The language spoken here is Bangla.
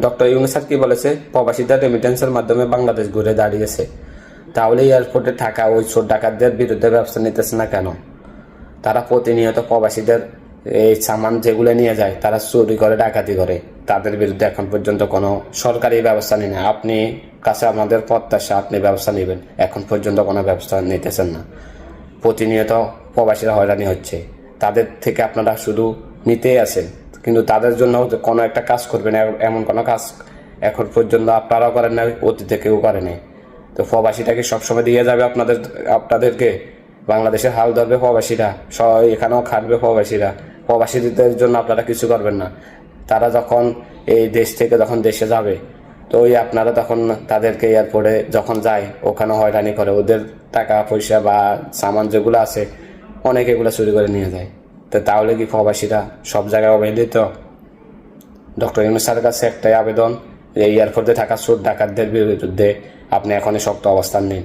ডক্টর ইউনুসার কি বলেছে? প্রবাসীরা রেমিটেন্সের মাধ্যমে বাংলাদেশ ঘুরে দাঁড়িয়েছে। তাহলে এয়ারপোর্টে থাকা ওই চোর ডাকাতদের বিরুদ্ধে ব্যবস্থা নিতেছে না কেন? তারা প্রতিনিয়ত প্রবাসীদের এই সামান যেগুলো নিয়ে যায়, তারা চুরি করে, ডাকাতি করে। তাদের বিরুদ্ধে এখন পর্যন্ত কোনো সরকারি ব্যবস্থা নেই না। আপনি কাছে আমাদের প্রত্যাশা, আপনি ব্যবস্থা নেবেন। এখন পর্যন্ত কোনো ব্যবস্থা নিতেছেন না। প্রতিনিয়ত প্রবাসীরা হয়রানি হচ্ছে। তাদের থেকে আপনারা শুধু নিতেই আছেন। কিন্তু তাদের জন্য কোনো একটা কাজ করবেন এমন কোনো কাজ এখন পর্যন্ত আপনারাও করেন না অতীতে কেউ করেনি তো প্রবাসীটাকে সবসময় দিয়ে যাবে আপনাদের, আপনাদেরকে? বাংলাদেশের হাল ধরবে প্রবাসীরা এখানেও খাটবে প্রবাসীরা। প্রবাসীদের জন্য আপনারা কিছু করবেন না। তারা যখন এই দেশ থেকে যখন দেশে যাবে, তো ওই আপনারা তখন তাদেরকে এয়ারপোর্টে যখন যায়, ওখানে হয়রানি করে, ওদের টাকা পয়সা বা সামান যেগুলো আছে, অনেক এগুলো চুরি করে নিয়ে যায়। তো তাহলে কি প্রবাসীরা সব জায়গায় অবহেলিত? ডক্টর ইউনুসার কাছে একটাই আবেদন এই এয়ারপোর্টে থাকা চোর ডাকাতদের বিরুদ্ধে আপনি এখনই শক্ত অবস্থান নিন।